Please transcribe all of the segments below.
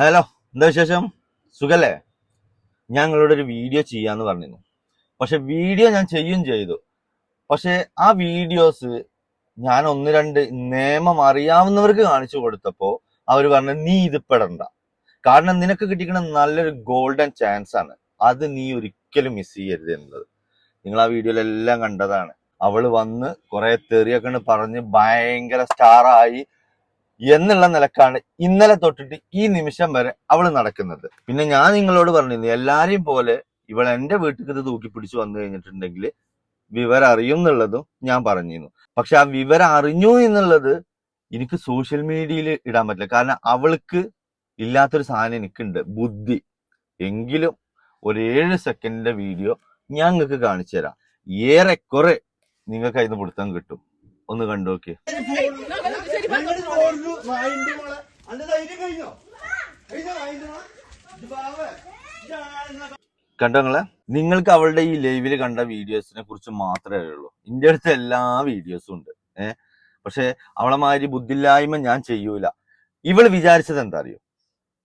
Hello എന്താ വിശേഷം? സുഖല്ലേ? ഞാൻ നിങ്ങളോട് ഒരു വീഡിയോ ചെയ്യാന്ന് പറഞ്ഞിരുന്നു. പക്ഷെ വീഡിയോ ഞാൻ ചെയ്യും ചെയ്തു. പക്ഷെ ആ വീഡിയോസ് ഞാൻ ഒന്ന് രണ്ട് നിയമം അറിയാവുന്നവർക്ക് കാണിച്ചു കൊടുത്തപ്പോ അവർ പറഞ്ഞു നീ ഇത് പെടണ്ട. കാരണം നിനക്ക് കിട്ടിക്കുന്ന നല്ലൊരു ഗോൾഡൻ ചാൻസ് ആണ്. അത് നീ ഒരിക്കലും മിസ് ചെയ്യരുത് എന്നുള്ളത്. നിങ്ങൾ ആ വീഡിയോയിലെല്ലാം കണ്ടതാണ്. അവൾ വന്ന് കുറെ തെറിയൊക്കെ പറഞ്ഞ് ഭയങ്കര സ്റ്റാറായി എന്നുള്ള നിലക്കാണ് ഇന്നലെ തൊട്ടിട്ട് ഈ നിമിഷം വരെ അവൾ നടക്കുന്നത്. പിന്നെ ഞാൻ നിങ്ങളോട് പറഞ്ഞിരുന്നു എല്ലാരെയും പോലെ ഇവൾ എന്റെ വീട്ടിൽ തൂക്കി പിടിച്ചു വന്നു കഴിഞ്ഞിട്ടുണ്ടെങ്കിൽ വിവരം അറിയും എന്നുള്ളതും ഞാൻ പറഞ്ഞിരുന്നു. പക്ഷെ ആ വിവരം അറിഞ്ഞു എന്നുള്ളത് എനിക്ക് സോഷ്യൽ മീഡിയയിൽ ഇടാൻ പറ്റില്ല. കാരണം അവൾക്ക് ഇല്ലാത്തൊരു സാധനം എനിക്കുണ്ട്. ബുദ്ധി. എങ്കിലും ഒരു ഏഴ് സെക്കൻഡിന്റെ വീഡിയോ ഞാൻ നിങ്ങൾക്ക് കാണിച്ചു തരാം. ഏറെക്കുറെ നിങ്ങൾക്ക് അതിന് പിടുത്തം കിട്ടും. ഒന്ന് കണ്ടു നോക്കിയേ. കണ്ടോ നിങ്ങളെ? നിങ്ങൾക്ക് അവളുടെ ഈ ലൈവിൽ കണ്ട വീഡിയോസിനെ കുറിച്ച് മാത്രമേ ഉള്ളൂ എന്റെ അടുത്ത് എല്ലാ വീഡിയോസും ഉണ്ട്. ഏഹ് പക്ഷെ അവളെ മാതിരി ബുദ്ധില്ലായ്മ ഞാൻ ചെയ്യൂല. ഇവൾ വിചാരിച്ചത് എന്താ അറിയോ?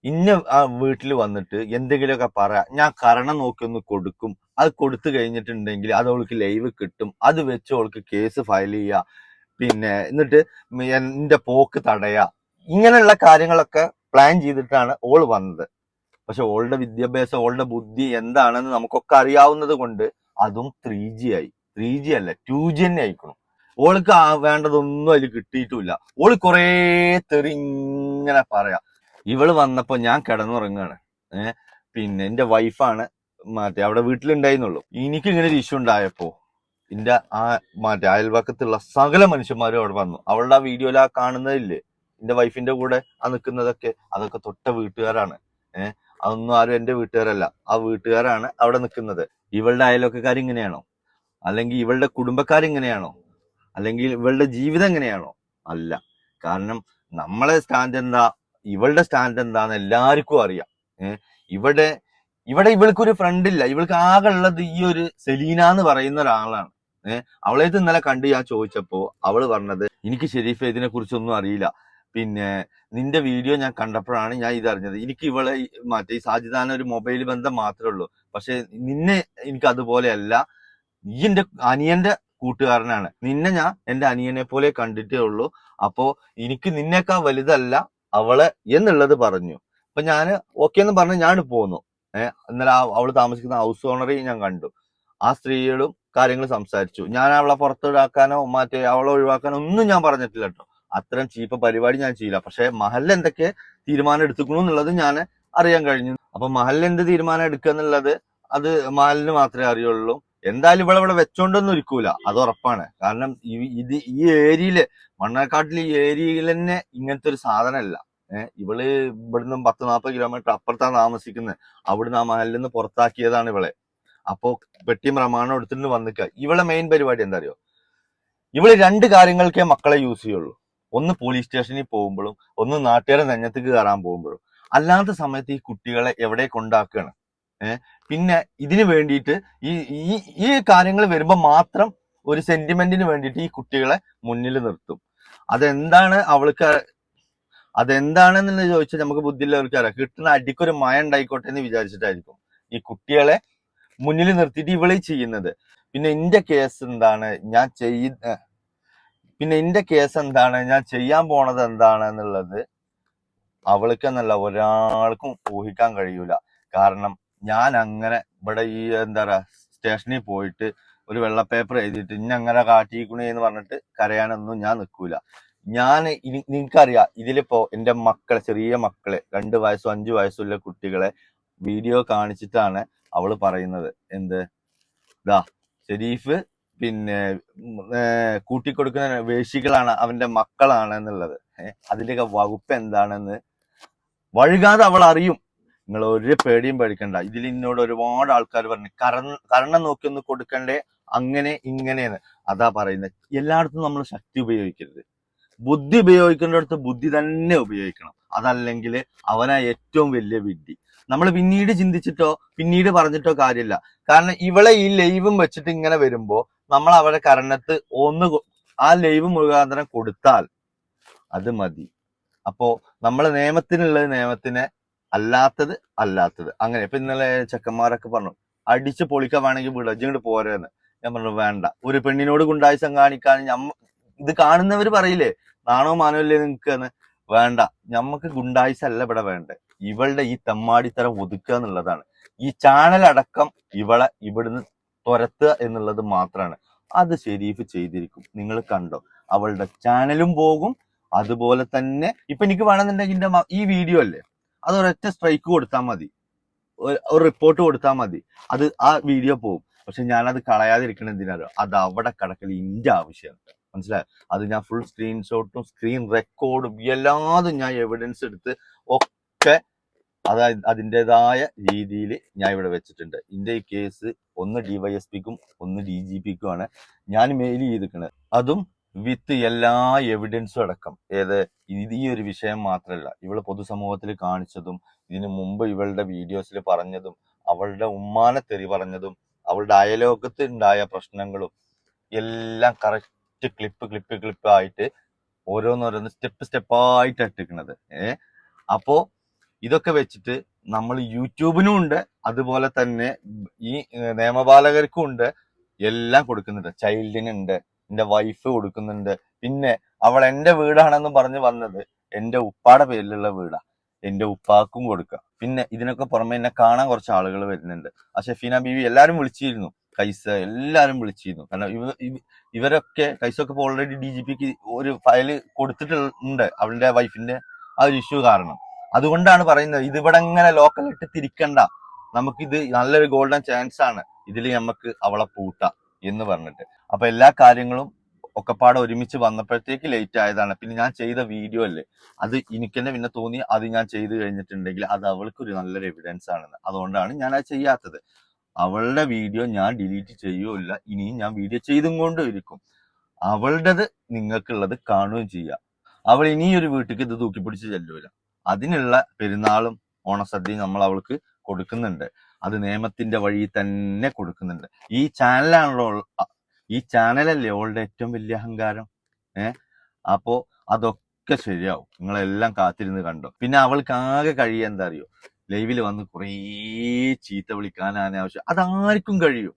ഇന്ന ആ വീട്ടിൽ വന്നിട്ട് എന്തെങ്കിലുമൊക്കെ പറ. ഞാൻ കരണം നോക്കി ഒന്ന് കൊടുക്കും. അത് കൊടുത്തു കഴിഞ്ഞിട്ടുണ്ടെങ്കിൽ അത് അവൾക്ക് ലൈവ് കിട്ടും. അത് വെച്ച് അവൾക്ക് കേസ് ഫയൽ ചെയ്യുക പിന്നെ എന്നിട്ട് എന്റെ പോക്ക് തടയുക ഇങ്ങനെയുള്ള കാര്യങ്ങളൊക്കെ പ്ലാൻ ചെയ്തിട്ടാണ് ഓൾ വന്നത്. പക്ഷെ ഓളുടെ വിദ്യാഭ്യാസം ഓളുടെ ബുദ്ധി എന്താണെന്ന് നമുക്കൊക്കെ അറിയാവുന്നത് കൊണ്ട് അതും ത്രീ ജി ആയി. ത്രീ ജി അല്ല ടു ജി തന്നെ ആയിക്കണം. ഓൾക്ക് വേണ്ടതൊന്നും അതിൽ കിട്ടിയിട്ടില്ല. ഓൾ കുറേ തെറി ഇങ്ങനെ പറയാ. ഇവൾ വന്നപ്പോ ഞാൻ കിടന്നുറങ്ങാണ്. ഏഹ് പിന്നെ എന്റെ വൈഫാണ് മറ്റേ അവിടെ വീട്ടിലുണ്ടായിരുന്നുള്ളൂ. എനിക്ക് ഇങ്ങനെ ഒരു ഇഷ്യൂ ഉണ്ടായപ്പോ എന്റെ ആ മറ്റേ അയൽവക്കത്തുള്ള സകല മനുഷ്യന്മാരും അവിടെ വന്നു. അവളുടെ ആ വീഡിയോയിൽ ആ കാണുന്നതില്ലേ? എന്റെ വൈഫിന്റെ കൂടെ ആ നിൽക്കുന്നതൊക്കെ അതൊക്കെ തൊട്ട വീട്ടുകാരാണ്. ഏഹ് അതൊന്നും ആരും എന്റെ വീട്ടുകാരല്ല. ആ വീട്ടുകാരാണ് അവിടെ നിൽക്കുന്നത് ഇവളുടെ അയൽവക്കക്കാർ ഇങ്ങനെയാണോ? അല്ലെങ്കിൽ ഇവളുടെ കുടുംബക്കാർ ഇങ്ങനെയാണോ? അല്ലെങ്കിൽ ഇവളുടെ ജീവിതം എങ്ങനെയാണോ? അല്ല. കാരണം നമ്മളെ സ്റ്റാൻഡ് എന്താ? ഇവളുടെ സ്റ്റാൻഡ് എന്താന്ന് എല്ലാവർക്കും അറിയാം. ഏഹ് ഇവിടെ ഇവിടെ ഇവൾക്കൊരു ഫ്രണ്ട് ഇല്ല. ഇവൾക്ക് ആകെ ഉള്ളത് ഈ ഒരു സെലീന എന്ന് പറയുന്ന ഒരാളാണ്. അവളെ ഇത് ഇന്നലെ കണ്ട് ഞാൻ ചോദിച്ചപ്പോ അവൾ പറഞ്ഞത് എനിക്ക് ഷെരീഫ് ഇതിനെ കുറിച്ചൊന്നും അറിയില്ല. പിന്നെ നിന്റെ വീഡിയോ ഞാൻ കണ്ടപ്പോഴാണ് ഞാൻ ഇത് അറിഞ്ഞത്. എനിക്ക് ഇവളെ മാറ്റി സാജിദാന ഒരു മൊബൈൽ ബന്ധം മാത്രമേ ഉള്ളൂ. പക്ഷെ നിന്നെ എനിക്ക് അതുപോലെയല്ല ഈ എന്റെ അനിയന്റെ കൂട്ടുകാരനാണ്. നിന്നെ ഞാൻ എന്റെ അനിയനെ പോലെ കണ്ടിട്ടേ ഉള്ളൂ. അപ്പോ എനിക്ക് നിന്നേക്കാൾ വലുതല്ല അവൾ എന്നുള്ളത് പറഞ്ഞു. അപ്പൊ ഞാൻ ഓക്കെ എന്ന് പറഞ്ഞ് ഞാൻ പോന്നു. ഏഹ് ഇന്നലെ ആ അവൾ താമസിക്കുന്ന ഹൗസ് ഓണറെ ഞാൻ കണ്ടു. ആ സ്ത്രീയോടും കാര്യങ്ങൾ സംസാരിച്ചു. ഞാൻ അവളെ പുറത്തിടാക്കാനോ മറ്റേ അവളെ ഒഴിവാക്കാനോ ഒന്നും ഞാൻ പറഞ്ഞിട്ടില്ല കേട്ടോ. അത്തരം ചീപ്പ പരിപാടി ഞാൻ ചെയ്യില്ല. പക്ഷെ മഹൽ എന്തൊക്കെ തീരുമാനം എടുത്തുക്കണു എന്നുള്ളത് ഞാൻ അറിയാൻ കഴിഞ്ഞു. അപ്പൊ മഹൽ എന്ത് തീരുമാനം എടുക്കുക എന്നുള്ളത് അത് മഹലിന് മാത്രമേ അറിയുള്ളൂ. എന്തായാലും ഇവിടെ ഇവിടെ വെച്ചോണ്ടൊന്നും ഇരിക്കൂല അത് ഉറപ്പാണ്. കാരണം ഇത് ഈ ഏരിയയിൽ മണ്ണാർക്കാട്ടിലെ ഈ ഏരിയയിൽ തന്നെ ഇങ്ങനത്തെ ഒരു സാധനമല്ല. ഏഹ് ഇവൾ ഇവിടുന്ന് പത്ത് നാൽപ്പത് കിലോമീറ്റർ അപ്പുറത്താണ് താമസിക്കുന്നത് അവിടുന്ന് ആ മഹലിൽ നിന്ന് പുറത്താക്കിയതാണ് ഇവളെ. അപ്പോ പെട്ടിയും പ്രമാണം എടുത്തിട്ട് വന്നിക്കുക ഇവളെ മെയിൻ പരിപാടി എന്താ അറിയോ ഇവൾ രണ്ട് കാര്യങ്ങൾക്കേ മക്കളെ യൂസ് ചെയ്യുള്ളൂ. ഒന്ന് പോലീസ് സ്റ്റേഷനിൽ പോകുമ്പോഴും ഒന്ന് നാട്ടുകാരെ നെഞ്ഞത്തേക്ക് കയറാൻ പോകുമ്പോഴും. അല്ലാത്ത സമയത്ത് ഈ കുട്ടികളെ എവിടെ കൊണ്ടാക്കുകയാണ് ഏഹ് പിന്നെ ഇതിന് വേണ്ടിയിട്ട് ഈ ഈ ഈ കാര്യങ്ങൾ വരുമ്പോൾ മാത്രം ഒരു സെന്റിമെന്റിന് വേണ്ടിയിട്ട് ഈ കുട്ടികളെ മുന്നിൽ നിർത്തും. അതെന്താണ് അവൾക്ക് അതെന്താണെന്ന് ചോദിച്ചാൽ നമുക്ക് ബുദ്ധിയുള്ളവർക്ക് അറിയാം കിട്ടുന്ന അടിക്കൊരു മയ ഉണ്ടായിക്കോട്ടെ എന്ന് വിചാരിച്ചിട്ടായിരിക്കും. ഈ കുട്ടികളെ മുന്നിൽ നിർത്തിയിട്ട് ഇവളെ ചെയ്യുന്നത്. പിന്നെ എന്റെ കേസ് എന്താണ്? ഞാൻ ചെയ്യുന്ന പിന്നെ എന്റെ കേസ് എന്താണ്? ഞാൻ ചെയ്യാൻ പോണത് എന്താണ് എന്നുള്ളത് അവൾക്ക് എന്നല്ല ഒരാൾക്കും ഊഹിക്കാൻ കഴിയൂല. കാരണം ഞാൻ അങ്ങനെ ഇവിടെ ഈ എന്താ പറയാ സ്റ്റേഷനിൽ പോയിട്ട് ഒരു വെള്ള പേപ്പർ എഴുതിയിട്ട് ഇന്ന അങ്ങനെ കാട്ടിയിക്കണേ എന്ന് പറഞ്ഞിട്ട് കരയാനൊന്നും ഞാൻ നിൽക്കൂല. ഞാൻ നിനക്കറിയാം ഇതിലിപ്പോ എന്റെ മക്കളെ ചെറിയ മക്കളെ രണ്ട് വയസ്സോ അഞ്ചു വയസ്സുള്ള കുട്ടികളെ വീഡിയോ കാണിച്ചിട്ടാണ് അവൾ പറയുന്നത്. എന്ത്? ഇതാ ഷെരീഫ് പിന്നെ കൂട്ടിക്കൊടുക്കുന്ന വേശികളാണ് അവന്റെ മക്കളാണ് എന്നുള്ളത് അതിന്റെയൊക്കെ വകുപ്പ് എന്താണെന്ന് വഴുകാതെ അവൾ അറിയും. നിങ്ങൾ ഒരു പേടിയും പേടിക്കണ്ട. ഇതിൽ എന്നോട് ഒരുപാട് ആൾക്കാർ പറഞ്ഞു കരണം കരണം നോക്കി ഒന്ന് കൊടുക്കണ്ടേ? അങ്ങനെ ഇങ്ങനെയെന്ന്. അതാ പറയുന്നത്. എല്ലായിടത്തും നമ്മൾ ശക്തി ഉപയോഗിക്കരുത്. ബുദ്ധി ഉപയോഗിക്കേണ്ടടുത്ത് ബുദ്ധി തന്നെ ഉപയോഗിക്കണം. അതല്ലെങ്കിൽ അവനാ ഏറ്റവും വലിയ വിഡ്ഢി. നമ്മൾ പിന്നീട് ചിന്തിച്ചിട്ടോ പിന്നീട് പറഞ്ഞിട്ടോ കാര്യമില്ല. കാരണം ഇവളെ ഈ ലൈവും വെച്ചിട്ട് ഇങ്ങനെ വരുമ്പോ നമ്മൾ അവരുടെ കരണത്ത് ഒന്ന് ആ ലൈവ് മുഖാന്തരം കൊടുത്താൽ അത് മതി. അപ്പോ നമ്മൾ നിയമത്തിനുള്ളത് നിയമത്തിനെ അല്ലാത്തത് അല്ലാത്തത്. അങ്ങനെ. ഇപ്പൊ ഇന്നലെ ചെക്കന്മാരൊക്കെ പറഞ്ഞു അടിച്ച് പൊളിക്കാൻ വേണമെങ്കിൽ വിടുക ഇങ്ങോട്ട് പോരെന്ന്. ഞാൻ പറഞ്ഞു വേണ്ട. ഒരു പെണ്ണിനോട് ഗുണ്ടായുസം കാണിക്കാൻ ഞമ്മ ഇത് കാണുന്നവര് പറയില്ലേ നാണോ മാനോ ഇല്ലേ നിങ്ങൾക്കെന്ന് വേണ്ട. ഞമ്മക്ക് ഗുണ്ടായിസല്ല ഇവിടെ വേണ്ടേ. ഇവളുടെ ഈ തെമ്മാടിത്തരം ഒതുക്കുക എന്നുള്ളതാണ്. ഈ ചാനലടക്കം ഇവളെ ഇവിടുന്ന് തുരത്തുക എന്നുള്ളത് മാത്രമാണ്. അത് ഷെരീഫ് ചെയ്തിരിക്കും. നിങ്ങൾ കണ്ടോ? അവളുടെ ചാനലും പോകും. അതുപോലെ തന്നെ ഇപ്പൊ എനിക്ക് വേണമെന്നുണ്ടെങ്കിൽ എന്റെ ഈ വീഡിയോ അല്ലേ? അത് ഒരൊറ്റ സ്ട്രൈക്ക് കൊടുത്താൽ മതി. ഒരു- റിപ്പോർട്ട് കൊടുത്താൽ മതി. അത് ആ വീഡിയോ പോകും. പക്ഷെ ഞാനത് കളയാതിരിക്കണം എന്തിനാലോ അത് അവിടെ കിടക്കൽ ഇന്റെ ആവശ്യമാണ്. മനസ്സിലായോ? അത് ഞാൻ ഫുൾ സ്ക്രീൻഷോട്ടും സ്ക്രീൻ റെക്കോർഡും എല്ലാതും ഞാൻ എവിഡൻസ് എടുത്ത് ഒക്കെ അതായത് അതിന്റെതായ രീതിയിൽ ഞാൻ ഇവിടെ വെച്ചിട്ടുണ്ട്. ഇതിന്റെ ഈ കേസ് ഒന്ന് ഡിവൈഎസ്പിക്കും ഒന്ന് ഡി ജി പിക്കും ആണ് ഞാൻ മെയിൽ ചെയ്തിരിക്കുന്നത് അതും വിത്ത് എല്ലാ എവിഡൻസും അടക്കം. ഏത് ഇത് ഈ ഒരു വിഷയം മാത്രമല്ല ഇവൾ പൊതുസമൂഹത്തിൽ കാണിച്ചതും ഇതിനു മുമ്പ് ഇവളുടെ വീഡിയോസിൽ പറഞ്ഞതും അവളുടെ ഉമ്മാനെ തെറി പറഞ്ഞതും അവളുടെ അയലോകത്ത് ഉണ്ടായ പ്രശ്നങ്ങളും എല്ലാം കറക്റ്റ് ക്ലിപ്പ് ക്ലിപ്പ് ക്ലിപ്പ് ആയിട്ട് ഓരോന്നോരോന്ന് സ്റ്റെപ്പ് സ്റ്റെപ്പായിട്ട് ഇട്ടിരിക്കുന്നത് ഏഹ് അപ്പോ ഇതൊക്കെ വെച്ചിട്ട് നമ്മൾ യൂട്യൂബിനും ഉണ്ട് അതുപോലെ തന്നെ ഈ നിയമപാലകർക്കും ഉണ്ട് എല്ലാം കൊടുക്കുന്നുണ്ട്. ചൈൽഡിനുണ്ട് എന്റെ വൈഫ് കൊടുക്കുന്നുണ്ട്. പിന്നെ അവൾ എന്റെ വീടാണെന്ന് പറഞ്ഞ് വന്നത് എന്റെ ഉപ്പാടെ പേരിലുള്ള വീടാ. എന്റെ ഉപ്പാക്കും കൊടുക്കുക പിന്നെ ഇതിനൊക്കെ പുറമെ എന്നെ കാണാൻ കുറച്ച് ആളുകൾ വരുന്നുണ്ട്. ആ ഷെഫീന ബീവി എല്ലാരും വിളിച്ചിരുന്നു. കൈസ എല്ലാവരും വിളിച്ചിരുന്നു. കാരണം ഇവ ഇവ- ഇവരൊക്കെ കൈസൊക്കെ ഇപ്പോൾ ഓൾറെഡി ഡി ജി പിക്ക് ഒരു ഫയൽ കൊടുത്തിട്ടുണ്ട് അവളുടെ വൈഫിന്റെ. ആ ഒരു ഇഷ്യൂ കാരണം. അതുകൊണ്ടാണ് പറയുന്നത് ഇത് ഇവിടെ ഇങ്ങനെ ലോക്കൽ ഇട്ട് തിരിക്കണ്ട. നമുക്കിത് നല്ലൊരു ഗോൾഡൻ ചാൻസ് ആണ്. ഇതിൽ നമുക്ക് അവളെ പൂട്ടാം എന്ന് പറഞ്ഞിട്ട്. അപ്പൊ എല്ലാ കാര്യങ്ങളും ഒക്കെപ്പാടെ ഒരുമിച്ച് വന്നപ്പോഴത്തേക്ക് ലേറ്റ് ആയതാണ്. പിന്നെ ഞാൻ ചെയ്ത വീഡിയോ അല്ലേ അത് എനിക്ക് തന്നെ പിന്നെ തോന്നി അത് ഞാൻ ചെയ്ത് കഴിഞ്ഞിട്ടുണ്ടെങ്കിൽ അത് അവൾക്ക് ഒരു നല്ലൊരു എവിഡൻസ് ആണെന്ന്. അതുകൊണ്ടാണ് ഞാൻ അത് ചെയ്യാത്തത്. അവളുടെ വീഡിയോ ഞാൻ ഡിലീറ്റ് ചെയ്യുകയില്ല. ഇനിയും ഞാൻ വീഡിയോ ചെയ്തും കൊണ്ടും ഇരിക്കും അവളുടേത് നിങ്ങൾക്കുള്ളത് കാണുകയും ചെയ്യാം. അവൾ ഇനിയൊരു വീട്ടിലേക്ക് ഇത് തൂക്കിപ്പിടിച്ച് ചെല്ലൂല അതിനുള്ള പെരുന്നാളും ഓണസദ്യയും നമ്മൾ അവൾക്ക് കൊടുക്കുന്നുണ്ട്. അത് നിയമത്തിന്റെ വഴി തന്നെ കൊടുക്കുന്നുണ്ട്. ഈ ചാനലാണല്ലോ ഈ ചാനലല്ലേ അവളുടെ ഏറ്റവും വലിയ അഹങ്കാരം? ഏ? അപ്പോ അതൊക്കെ ശരിയാവും. നിങ്ങളെല്ലാം കാത്തിരുന്ന് കണ്ടോ? പിന്നെ അവൾക്ക് ആകെ കഴിയുക എന്താ അറിയോ? ലൈവിൽ വന്ന് കുറേ ചീത്ത വിളിക്കാൻ അനാവശ്യം. അതാർക്കും കഴിയും.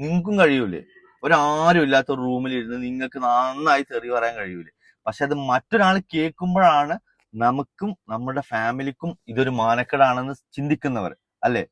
നിങ്ങൾക്കും കഴിയൂലേ? ഒരാരും ഇല്ലാത്ത റൂമിലിരുന്ന് നിങ്ങൾക്ക് നന്നായി തെറി പറയാൻ കഴിയൂലേ? പക്ഷെ അത് മറ്റൊരാൾ കേൾക്കുമ്പോഴാണ് നമുക്കും നമ്മുടെ ഫാമിലിക്കും ഇതൊരു മാനക്കേടാണെന്ന് ചിന്തിക്കുന്നവർ അല്ലെ?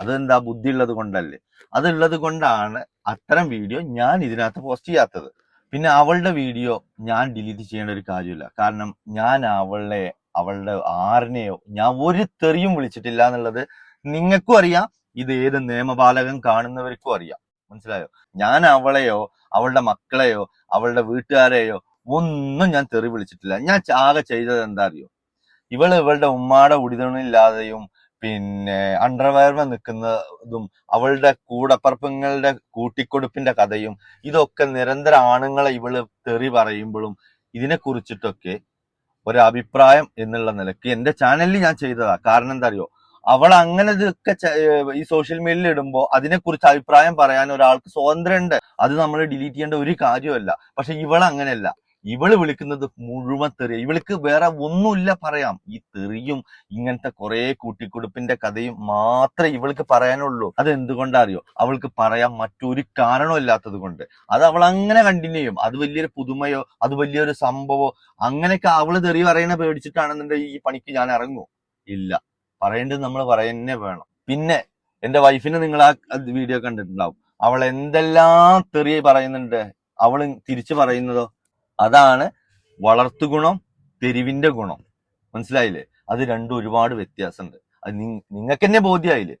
അതെന്താ ബുദ്ധി ഉള്ളത് കൊണ്ടല്ലേ? അതുള്ളത് കൊണ്ടാണ് അത്തരം വീഡിയോ ഞാൻ ഇതിനകത്ത് പോസ്റ്റ് ചെയ്യാത്തത്. പിന്നെ അവളുടെ വീഡിയോ ഞാൻ ഡിലീറ്റ് ചെയ്യേണ്ട ഒരു കാര്യമില്ല. കാരണം ഞാൻ അവളെ അവളുടെ ആറിനെയോ ഞാൻ ഒരു തെറിയും വിളിച്ചിട്ടില്ല എന്നുള്ളത് നിങ്ങൾക്കും അറിയാം. ഇത് ഏത് നിയമപാലകൻ കാണുന്നവർക്കും അറിയാം. മനസ്സിലായോ? ഞാൻ അവളെയോ അവളുടെ മക്കളെയോ അവളുടെ വീട്ടുകാരെയോ ഒന്നും ഞാൻ തെറി വിളിച്ചിട്ടില്ല. ഞാൻ ആകെ ചെയ്തത് എന്താ അറിയോ ഇവൾ ഇവളുടെ ഉമ്മാടെ ഉടിതണില്ലാതെയും പിന്നെ അണ്ടർവയർമ നിൽക്കുന്നതും അവളുടെ കൂടപ്പറപ്പുങ്ങളുടെ കൂട്ടിക്കൊടുപ്പിന്റെ കഥയും ഇതൊക്കെ നിരന്തര ആണുങ്ങളെ ഇവൾ തെറി പറയുമ്പോഴും ഇതിനെ കുറിച്ചിട്ടൊക്കെ ഒരഭിപ്രായം എന്നുള്ള നിലയ്ക്ക് എന്റെ ചാനലിൽ ഞാൻ ചെയ്തതാ. കാരണം എന്താ അറിയോ അവൾ അങ്ങനെ ഇതൊക്കെ ഈ സോഷ്യൽ മീഡിയയിൽ ഇടുമ്പോൾ അതിനെക്കുറിച്ച് അഭിപ്രായം പറയാൻ ഒരാൾക്ക് സ്വാതന്ത്ര്യമുണ്ട്. അത് നമ്മൾ ഡിലീറ്റ് ചെയ്യേണ്ട ഒരു കാര്യമല്ല പക്ഷെ ഇവൾ അങ്ങനെയല്ല ഇവൾ വിളിക്കുന്നത് മുഴുവൻ തെറിയ. ഇവൾക്ക് വേറെ ഒന്നുമില്ല പറയാം. ഈ തെറിയും ഇങ്ങനത്തെ കുറെ കൂട്ടിക്കൊടുപ്പിന്റെ കഥയും മാത്രമേ ഇവൾക്ക് പറയാനുള്ളൂ. അത് എന്തുകൊണ്ടാ അറിയോ അവൾക്ക് പറയാൻ മറ്റൊരു കാരണവും ഇല്ലാത്തത് കൊണ്ട്. അത് അവൾ അങ്ങനെ കണ്ടിന്യൂ ചെയ്യും. അത് വലിയൊരു പുതുമയോ അത് വലിയൊരു സംഭവമോ അങ്ങനെയൊക്കെ അവൾ തെറി പറയണ പേടിച്ചിട്ടാണെന്നുണ്ടെങ്കിൽ ഈ പണിക്ക് ഞാൻ ഇറങ്ങൂ. ഇല്ല. പറയേണ്ടത് നമ്മൾ പറയുന്നേ വേണം. പിന്നെ എന്റെ വൈഫിന് നിങ്ങൾ ആ വീഡിയോ കണ്ടിട്ടുണ്ടാവും. അവൾ എന്തെല്ലാം തെറി പറയുന്നുണ്ട്? അവൾ തിരിച്ചു പറയുന്നതോ? അതാണ് വളർത്തു ഗുണം തെരുവിന്റെ ഗുണം. മനസ്സിലായില്ലേ? അത് രണ്ടും ഒരുപാട് വ്യത്യാസമുണ്ട്. അത് നിങ്ങൾക്ക് തന്നെ ബോധ്യമായില്ലേ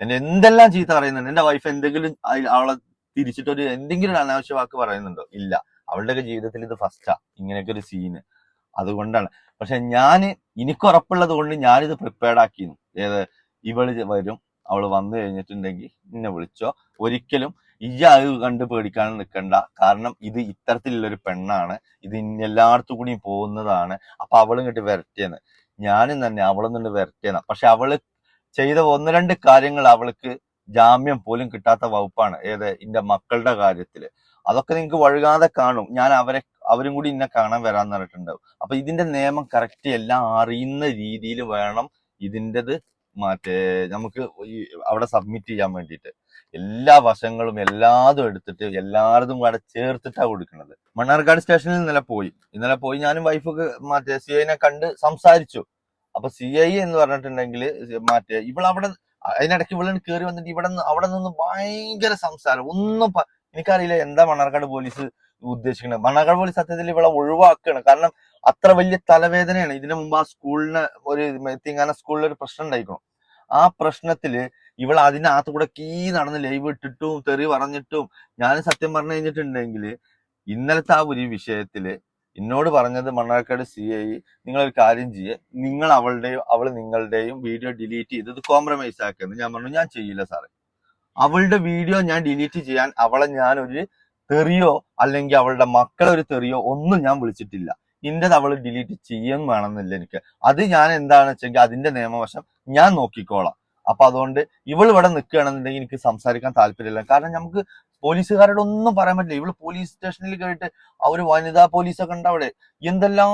എന്നെ എന്തെല്ലാം ചീത്ത പറയുന്നുണ്ട്? എന്റെ വൈഫ് എന്തെങ്കിലും അവളെ തിരിച്ചിട്ടൊരു എന്തെങ്കിലും അനാവശ്യ വാക്ക് പറയുന്നുണ്ടോ? ഇല്ല. അവളുടെയൊക്കെ ജീവിതത്തിൽ ഇത് ഫസ്റ്റാ ഇങ്ങനെയൊക്കെ ഒരു സീന് അതുകൊണ്ടാണ്. പക്ഷെ ഞാൻ എനിക്ക് ഉറപ്പുള്ളത് കൊണ്ട് ഞാനിത് പ്രിപ്പയർഡ് ആക്കിയിരുന്നു. ഏത് ഇവൾ വരും അവൾ വന്നു കഴിഞ്ഞിട്ടുണ്ടെങ്കിൽ എന്നെ വിളിച്ചോ. ഒരിക്കലും ഇയ്യ അത് കണ്ട് പേടിക്കാൻ നിൽക്കണ്ട കാരണം ഇത് ഇത്തരത്തിലുള്ളൊരു പെണ്ണാണ്. ഇത് എല്ലായിടത്തും കൂടിയും പോകുന്നതാണ്. അപ്പൊ അവളും ഇങ്ങോട്ട് വരട്ടിയെന്ന് ഞാനും തന്നെ അവളും തന്നെ വരട്ടിയെന്ന പക്ഷെ അവൾ ചെയ്ത ഒന്ന് രണ്ട് കാര്യങ്ങൾ അവൾക്ക് ജാമ്യം പോലും കിട്ടാത്ത വകുപ്പാണ്. ഏത്? എന്റെ മക്കളുടെ കാര്യത്തിൽ. അതൊക്കെ നിങ്ങൾക്ക് വഴുകാതെ കാണും. ഞാൻ അവരെ അവരും കൂടി ഇന്നെ കാണാൻ വരാൻ പറഞ്ഞിട്ടുണ്ടാവും. അപ്പൊ ഇതിന്റെ നിയമം കറക്റ്റ് എല്ലാം അറിയുന്ന രീതിയിൽ വേണം ഇതിന്റെത് മറ്റേ നമുക്ക് അവിടെ സബ്മിറ്റ് ചെയ്യാൻ വേണ്ടിയിട്ട്. എല്ലാ വശങ്ങളും എല്ലാതും എടുത്തിട്ട് എല്ലായിടത്തും കൂടെ ചേർത്തിട്ടാണ് കൊടുക്കുന്നത്. മണ്ണാർക്കാട് സ്റ്റേഷനിൽ ഇന്നലെ പോയി. ഇന്നലെ പോയി ഞാനും വൈഫൊക്കെ മറ്റേ സി ഐനെ കണ്ട് സംസാരിച്ചു. അപ്പൊ സി ഐ എന്ന് പറഞ്ഞിട്ടുണ്ടെങ്കിൽ മറ്റേ അവിടെ അതിനിടയ്ക്ക് ഇവിടെ കയറി വന്നിട്ട് ഇവിടെ നിന്ന് അവിടെ നിന്ന് ഭയങ്കര സംസാരം. ഒന്നും എനിക്കറിയില്ല എന്താ മണ്ണാർക്കാട് പോലീസ് ഉദ്ദേശിക്കുന്നത് മണ്ണാർക്കാട് പോലീസ് സത്യത്തിൽ ഇവിടെ ഒഴിവാക്കുകയാണ് കാരണം അത്ര വലിയ തലവേദനയാണ്. ഇതിനു മുമ്പ് ആ സ്കൂളിന് ഒരു എത്തിങ്ങാന സ്കൂളിൽ ഒരു പ്രശ്നം ഉണ്ടായിരിക്കണം ആ പ്രശ്നത്തിൽ ഇവൾ അതിനകത്ത് കൂടെ കീ നടന്ന് ലൈവ് ഇട്ടിട്ടും തെറി പറഞ്ഞിട്ടും ഞാൻ സത്യം പറഞ്ഞു കഴിഞ്ഞിട്ടുണ്ടെങ്കിൽ ഇന്നലത്തെ ആ ഒരു വിഷയത്തിൽ എന്നോട് പറഞ്ഞത് മണ്ണാർക്കാട് സി ഐ നിങ്ങളൊരു കാര്യം ചെയ്യേ. നിങ്ങൾ അവളുടെയും അവൾ നിങ്ങളുടെയും വീഡിയോ ഡിലീറ്റ് ചെയ്ത് ഇത് കോംപ്രമൈസ് ആക്കുന്നത് ഞാൻ പറഞ്ഞു. ഞാൻ ചെയ്യില്ല സാറേ. അവളുടെ വീഡിയോ ഞാൻ ഡിലീറ്റ് ചെയ്യാൻ അവളെ ഞാൻ ഒരു തെറിയോ അല്ലെങ്കിൽ അവളുടെ മക്കളെ ഒരു തെറിയോ ഒന്നും ഞാൻ വിളിച്ചിട്ടില്ല. ഇന്റത് അവൾ ഡിലീറ്റ് ചെയ്യാൻ വേണമെന്നില്ല എനിക്ക്. അത് ഞാൻ എന്താണെന്ന് വെച്ചെങ്കിൽ അതിന്റെ നിയമവശം ഞാൻ നോക്കിക്കോളാം. അപ്പൊ അതുകൊണ്ട് ഇവൾ ഇവിടെ നിൽക്കുകയാണെന്നുണ്ടെങ്കിൽ എനിക്ക് സംസാരിക്കാൻ താല്പര്യമില്ല. കാരണം നമുക്ക് പോലീസുകാരോട് ഒന്നും പറയാൻ പറ്റില്ല. ഇവൾ പോലീസ് സ്റ്റേഷനിൽ കേട്ട് അവർ വനിതാ പോലീസൊക്കെ ഉണ്ട് അവിടെ. എന്തെല്ലാം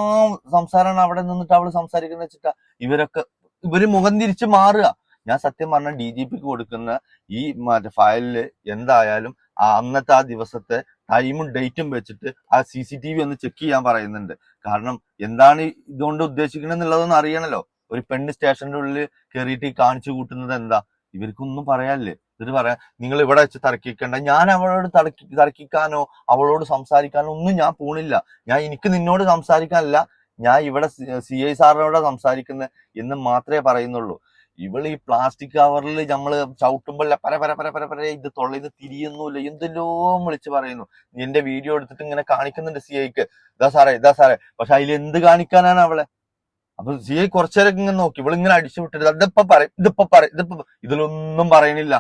സംസാരമാണ് അവിടെ നിന്നിട്ട് അവൾ സംസാരിക്കുന്ന വെച്ചിട്ടാ? ഇവരൊക്കെ ഇവർ മുഖം തിരിച്ച് മാറുക. ഞാൻ സത്യം പറഞ്ഞ ഡി ജി പിക്ക് കൊടുക്കുന്ന ഈ മറ്റേ ഫയലിൽ എന്തായാലും ആ അന്നത്തെ ആ ദിവസത്തെ ടൈമും ഡേറ്റും വെച്ചിട്ട് ആ സി സി ടി വി ഒന്ന് ചെക്ക് ചെയ്യാൻ പറയുന്നുണ്ട്. കാരണം എന്താണ് ഇതുകൊണ്ട് ഉദ്ദേശിക്കുന്നത് എന്നുള്ളതൊന്നും അറിയണല്ലോ. ഒരു പെണ്ണ് സ്റ്റേഷന്റെ ഉള്ളിൽ കയറിയിട്ട് കാണിച്ചു കൂട്ടുന്നത് എന്താ? ഇവർക്കൊന്നും പറയാല്ലേ എന്നിട്ട് പറയാം നിങ്ങൾ ഇവിടെ വെച്ച് തർക്കിക്കണ്ട. ഞാൻ അവളോട് തർക്കി തർക്കിക്കാനോ അവളോട് സംസാരിക്കാനോ ഒന്നും ഞാൻ പോണില്ല. ഞാൻ എനിക്ക് നിന്നോട് സംസാരിക്കാനല്ല. ഞാൻ ഇവിടെ സി ഐ സാറിനോട് സംസാരിക്കുന്നത് എന്ന് മാത്രമേ പറയുന്നുള്ളൂ. ഇവൾ ഈ പ്ലാസ്റ്റിക് കവറിൽ നമ്മൾ ചവിട്ടുമ്പോൾ പര പര പര പര പര ഇത് തൊള്ളയിന്ന് ഇത് തിരിയൊന്നുമില്ല എന്തെല്ലോ വിളിച്ച് പറയുന്നു. എന്റെ വീഡിയോ എടുത്തിട്ട് ഇങ്ങനെ കാണിക്കുന്നുണ്ട് സി ഐക്ക്. ഇതാ സാറേ ഇതാ സാറേ. പക്ഷെ അതിൽ എന്ത് കാണിക്കാനാണ് അവളെ? അപ്പൊ സി ഐ കുറച്ചേരൊക്കെ ഇങ്ങനെ നോക്കി. ഇവളിങ്ങനെ അടിച്ചു വിട്ടിട്ട് അതിപ്പോ പറയും ഇതിപ്പോ പറയും ഇതിപ്പോ ഇതിലൊന്നും പറയണില്ല.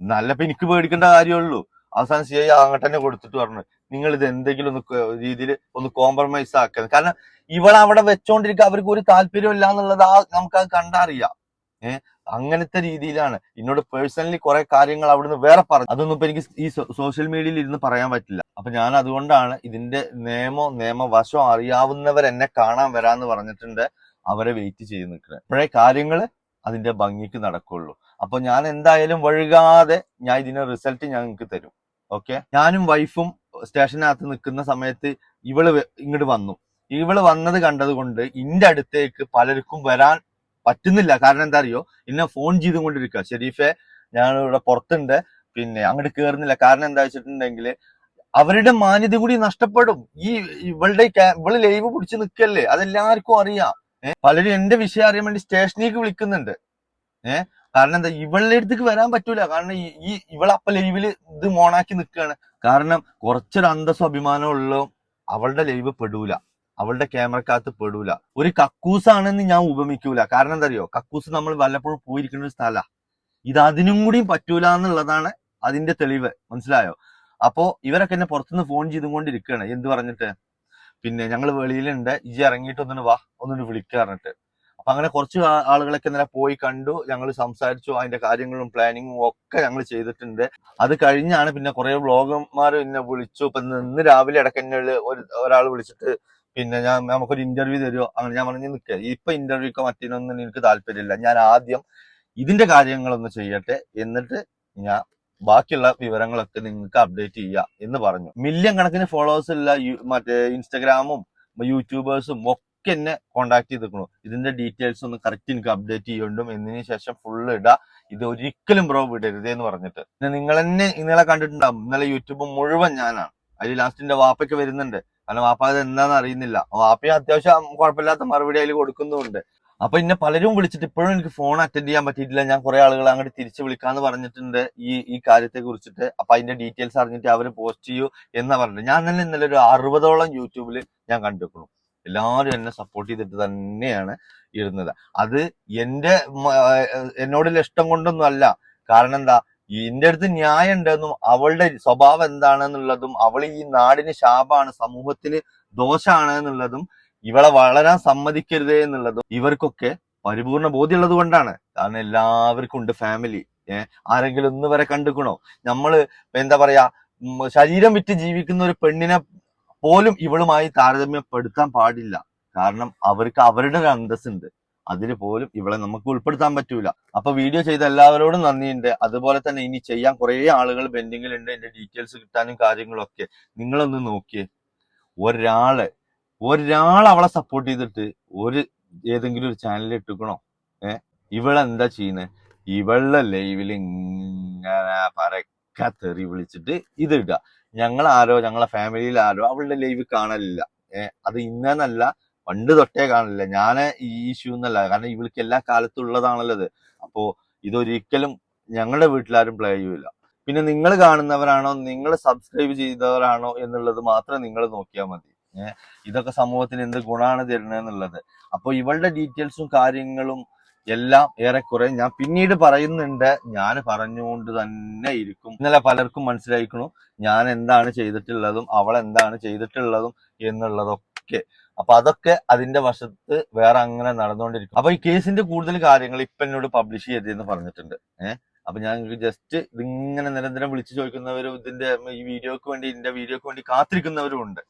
നല്ലപ്പോ എനിക്ക് പേടിക്കേണ്ട കാര്യമുള്ളൂ. അവസാനം സി ഐ അങ്ങോട്ട് തന്നെ കൊടുത്തിട്ട് പറഞ്ഞു നിങ്ങൾ ഇത് എന്തെങ്കിലും ഒന്ന് രീതിയിൽ ഒന്ന് കോംപ്രമൈസ് ആക്കുന്നത് കാരണം ഇവൾ അവിടെ വെച്ചോണ്ടിരിക്കുക അവർക്ക് ഒരു താല്പര്യമില്ല എന്നുള്ളത് ആ നമുക്ക് അത് കണ്ടറിയാം അങ്ങനത്തെ രീതിയിലാണ്. എന്നോട് പേഴ്സണലി കുറെ കാര്യങ്ങൾ അവിടുന്ന് വേറെ പറഞ്ഞു. അതൊന്നും ഇപ്പൊ എനിക്ക് ഈ സോഷ്യൽ മീഡിയയിൽ ഇരുന്ന് പറയാൻ പറ്റില്ല. അപ്പൊ ഞാൻ അതുകൊണ്ടാണ് ഇതിന്റെ നിയമോ നിയമവശോ അറിയാവുന്നവർ എന്നെ കാണാൻ വരാന്ന് പറഞ്ഞിട്ടുണ്ട്. അവരെ വെയിറ്റ് ചെയ്ത് നിൽക്കുന്നത് അപ്പോഴേ കാര്യങ്ങൾ അതിന്റെ ഭംഗിക്ക് നടക്കുള്ളൂ. അപ്പൊ ഞാൻ എന്തായാലും വഴുകാതെ ഞാൻ ഇതിന്റെ റിസൾട്ട് ഞാൻ നിങ്ങൾക്ക് തരും. ഓക്കെ ഞാനും വൈഫും സ്റ്റേഷനകത്ത് നിൽക്കുന്ന സമയത്ത് ഇവൾ ഇങ്ങോട്ട് വന്നു. ഇവൾ വന്നത് കണ്ടത് കൊണ്ട് ഇന്റെ അടുത്തേക്ക് പലർക്കും വരാൻ പറ്റുന്നില്ല. കാരണം എന്താ അറിയോ ഇന്നെ ഫോൺ ചെയ്തുകൊണ്ടിരിക്കുക ഷെരീഫെ ഞാൻ ഇവിടെ പുറത്തുണ്ട്. പിന്നെ അങ്ങോട്ട് കേറുന്നില്ല. കാരണം എന്താ വെച്ചിട്ടുണ്ടെങ്കിൽ അവരുടെ മാന്യത കൂടി നഷ്ടപ്പെടും. ഈ ഇവളുടെ ഇവൾ ലൈവ് പിടിച്ച് നിൽക്കല്ലേ? അതെല്ലാവർക്കും അറിയാം. പലരും എന്റെ വിഷയം അറിയാൻ വേണ്ടി സ്റ്റേഷനിലേക്ക് വിളിക്കുന്നുണ്ട്. ഏഹ് കാരണം എന്താ ഇവളുടെ അടുത്തേക്ക് വരാൻ പറ്റൂല. കാരണം ഈ- ഇവളപ്പ ലൈവിൽ ഇത് മോണാക്കി നിൽക്കുകയാണ് കാരണം കുറച്ചൊരു അന്തസ്സും അഭിമാനമുള്ള അവളുടെ ലൈവ് പെടൂല. അവളുടെ ക്യാമറക്കകത്ത് പെടൂല. ഒരു കക്കൂസാണെന്ന് ഞാൻ ഉപമിക്കൂല. കാരണം എന്താ അറിയോ? കക്കൂസ് നമ്മൾ വല്ലപ്പോഴും പോയിരിക്കുന്ന ഒരു സ്ഥല. ഇത് അതിനും കൂടിയും പറ്റൂല എന്നുള്ളതാണ് അതിന്റെ തെളിവ്. മനസ്സിലായോ? അപ്പോ ഇവരൊക്കെ എന്നെ പുറത്തുനിന്ന് ഫോൺ ചെയ്തുകൊണ്ടിരിക്കുകയാണ് എന്ത് പറഞ്ഞിട്ട്? പിന്നെ ഞങ്ങൾ വെളിയിലുണ്ട്. ഇജി ഇറങ്ങിയിട്ട് ഒന്നിന് വാ. ഒന്നിന് വിളിക്കുക പറഞ്ഞിട്ട്. അപ്പൊ അങ്ങനെ കുറച്ച് ആളുകളൊക്കെ ഇന്നലെ പോയി കണ്ടു. ഞങ്ങൾ സംസാരിച്ചു. അതിന്റെ കാര്യങ്ങളും പ്ലാനിങ്ങും ഒക്കെ ഞങ്ങൾ ചെയ്തിട്ടുണ്ട്. അത് കഴിഞ്ഞാണ് പിന്നെ കുറെ വ്ളോഗർമാർ എന്നെ വിളിച്ചു. ഇപ്പൊ ഇന്ന് രാവിലെ ഇടയ്ക്ക് എന്നെ ഒരു ഒരാൾ വിളിച്ചിട്ട് പിന്നെ ഞാൻ നമുക്കൊരു ഇന്റർവ്യൂ തരുമോ അങ്ങനെ ഞാൻ പറഞ്ഞു നിൽക്കുക ഇപ്പൊ ഇന്റർവ്യൂക്കോ മറ്റേനൊന്നും എനിക്ക് താല്പര്യമില്ല. ഞാൻ ആദ്യം ഇതിന്റെ കാര്യങ്ങളൊന്ന് ചെയ്യട്ടെ. എന്നിട്ട് ഞാൻ ബാക്കിയുള്ള വിവരങ്ങളൊക്കെ നിങ്ങൾക്ക് അപ്ഡേറ്റ് ചെയ്യുക എന്ന് പറഞ്ഞു. മില്യൺ കണക്കിന് ഫോളോവേഴ്സ് ഉള്ള മറ്റേ ഇൻസ്റ്റാഗ്രാമും യൂട്യൂബേഴ്സും ഒക്കെ എന്നെ കോണ്ടാക്ട് ചെയ്തിരിക്കണു ഇതിന്റെ ഡീറ്റെയിൽസ് ഒന്ന് കറക്റ്റ് എനിക്ക് അപ്ഡേറ്റ് ചെയ്യുണ്ടും എന്നതിന് ശേഷം ഫുള്ള് ഇടാ. ഇത് ഒരിക്കലും ബ്രോ വിടരുത് എന്ന് പറഞ്ഞിട്ട്. പിന്നെ നിങ്ങൾ തന്നെ ഇന്നലെ കണ്ടിട്ടുണ്ടാവും. ഇന്നലെ യൂട്യൂബ് മുഴുവൻ ഞാനാണ്. അതിൽ ലാസ്റ്റിന്റെ വാപ്പയ്ക്ക് വരുന്നുണ്ട്. കാരണം വാപ്പ അത് എന്താണെന്ന് അറിയുന്നില്ല. വാപ്പയും അത്യാവശ്യം കുഴപ്പമില്ലാത്ത മറുപടി അതിൽ കൊടുക്കുന്നുമുണ്ട്. അപ്പൊ ഇന്നെ പലരും വിളിച്ചിട്ട് ഇപ്പോഴും എനിക്ക് ഫോൺ അറ്റൻഡ് ചെയ്യാൻ പറ്റിയിട്ടില്ല. ഞാൻ കുറെ ആളുകൾ അങ്ങോട്ട് തിരിച്ചു വിളിക്കാന്ന് പറഞ്ഞിട്ടുണ്ട് ഈ ഈ കാര്യത്തെ കുറിച്ചിട്ട്. അപ്പൊ അതിന്റെ ഡീറ്റെയിൽസ് അറിഞ്ഞിട്ട് അവർ പോസ്റ്റ് ചെയ്യൂ എന്ന് പറഞ്ഞത്. ഞാൻ തന്നെ ഇന്നലെ ഒരു അറുപതോളം യൂട്യൂബിൽ ഞാൻ കണ്ടെടുക്കണം എല്ലാവരും എന്നെ സപ്പോർട്ട് ചെയ്തിട്ട് തന്നെയാണ് ഇരുന്നത്. അത് എന്റെ എന്നോടുള്ള ഇഷ്ടം കൊണ്ടൊന്നും അല്ല. കാരണം എന്താ? എന്റെ അടുത്ത് ന്യായം ഉണ്ടെന്നും അവളുടെ സ്വഭാവം എന്താണെന്നുള്ളതും അവൾ ഈ നാടിന് ശാപാണ് സമൂഹത്തിന് ദോഷമാണ് എന്നുള്ളതും ഇവളെ വളരാൻ സമ്മതിക്കരുതേ എന്നുള്ളതും ഇവർക്കൊക്കെ പരിപൂർണ ബോധ്യമുള്ളത് കൊണ്ടാണ്. കാരണം എല്ലാവർക്കും ഉണ്ട് ഫാമിലി ഏഹ് ആരെങ്കിലും ഒന്ന് വരെ കണ്ടുക്കണോ? നമ്മൾ എന്താ പറയാ ശരീരം വിറ്റ് ജീവിക്കുന്ന ഒരു പെണ്ണിനെ പോലും ഇവളുമായി താരതമ്യപ്പെടുത്താൻ പാടില്ല. കാരണം അവർക്ക് അവരുടെ ഒരു അന്തസ്സുണ്ട്. അതിന് പോലും ഇവളെ നമുക്ക് ഉൾപ്പെടുത്താൻ പറ്റൂല. അപ്പൊ വീഡിയോ ചെയ്ത എല്ലാവരോടും നന്ദിയുണ്ട്. അതുപോലെ തന്നെ ഇനി ചെയ്യാൻ കുറേ ആളുകൾ പെൻഡിങ്ങിലുണ്ട് എന്റെ ഡീറ്റെയിൽസ് കിട്ടാനും കാര്യങ്ങളൊക്കെ. നിങ്ങളൊന്ന് നോക്കിയേ. ഒരാൾ ഒരാൾ അവളെ സപ്പോർട്ട് ചെയ്തിട്ട് ഒരു ഏതെങ്കിലും ഒരു ചാനലിൽ ഇട്ടുക്കണോ ഏ? ഇവളെന്താ ചെയ്യുന്നത് ഇവളുടെ ലൈവിൽ ഇങ്ങനെ പരക്ക തെറി വിളിച്ചിട്ട് ഇത് ഇടുക. ഞങ്ങൾ ആരോ ഞങ്ങളെ ഫാമിലിയിൽ ആരോ അവളുടെ ലൈവ് കാണലില്ല. ഏ? അത് ഇന്നല്ല പണ്ട് തൊട്ടേ കാണില്ല ഞാൻ ഈ ഇഷ്യൂ എന്നല്ല. കാരണം ഇവൾക്ക് എല്ലാ കാലത്തും ഉള്ളതാണല്ലോ അപ്പോ ഇതൊരിക്കലും ഞങ്ങളുടെ വീട്ടിലാരും പ്ലേ ചെയ്യൂല. പിന്നെ നിങ്ങൾ കാണുന്നവരാണോ? നിങ്ങൾ സബ്സ്ക്രൈബ് ചെയ്തവരാണോ എന്നുള്ളത് മാത്രം നിങ്ങൾ നോക്കിയാൽ മതി. ഇതൊക്കെ സമൂഹത്തിന് എന്ത് ഗുണമാണ് തരുന്നത് എന്നുള്ളത് അപ്പൊ ഇവളുടെ ഡീറ്റെയിൽസും കാര്യങ്ങളും എല്ലാം ഏറെക്കുറെ ഞാൻ പിന്നീട് പറയുന്നുണ്ട്. ഞാൻ പറഞ്ഞുകൊണ്ട് തന്നെ ഇരിക്കും. ഇന്നലെ പലർക്കും മനസ്സിലായിക്കണു ഞാൻ എന്താണ് ചെയ്തിട്ടുള്ളതും അവൾ എന്താണ് ചെയ്തിട്ടുള്ളതും എന്നുള്ളതൊക്കെ. അപ്പൊ അതൊക്കെ അതിന്റെ വശത്ത് വേറെ അങ്ങനെ നടന്നുകൊണ്ടിരിക്കും. അപ്പൊ ഈ കേസിന്റെ കൂടുതൽ കാര്യങ്ങൾ ഇപ്പൊ എന്നോട് പബ്ലിഷ് ചെയ്തെന്ന് പറഞ്ഞിട്ടുണ്ട്. ഏഹ് അപ്പൊ ഞാൻ ജസ്റ്റ് ഇതിങ്ങനെ നിരന്തരം വിളിച്ചു ചോദിക്കുന്നവരും ഇതിന്റെ ഈ വീഡിയോക്ക് വേണ്ടി ഇതിന്റെ വീഡിയോക്ക് വേണ്ടി കാത്തിരിക്കുന്നവരും ഉണ്ട്.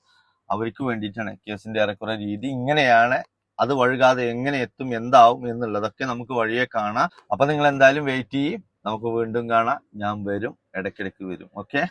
അവർക്ക് വേണ്ടിയിട്ടാണ് കേസിന്റെ ഏറെക്കുറെ രീതി. ഇങ്ങനെയാണ് അത് വഴുകാതെ എങ്ങനെ എത്തും എന്താവും എന്നുള്ളതൊക്കെ നമുക്ക് വഴിയെ കാണാം. അപ്പൊ നിങ്ങൾ എന്തായാലും വെയിറ്റ് ചെയ്യും. നമുക്ക് വീണ്ടും കാണാം. ഞാൻ വരും ഇടയ്ക്കിടയ്ക്ക് വരും. ഓക്കെ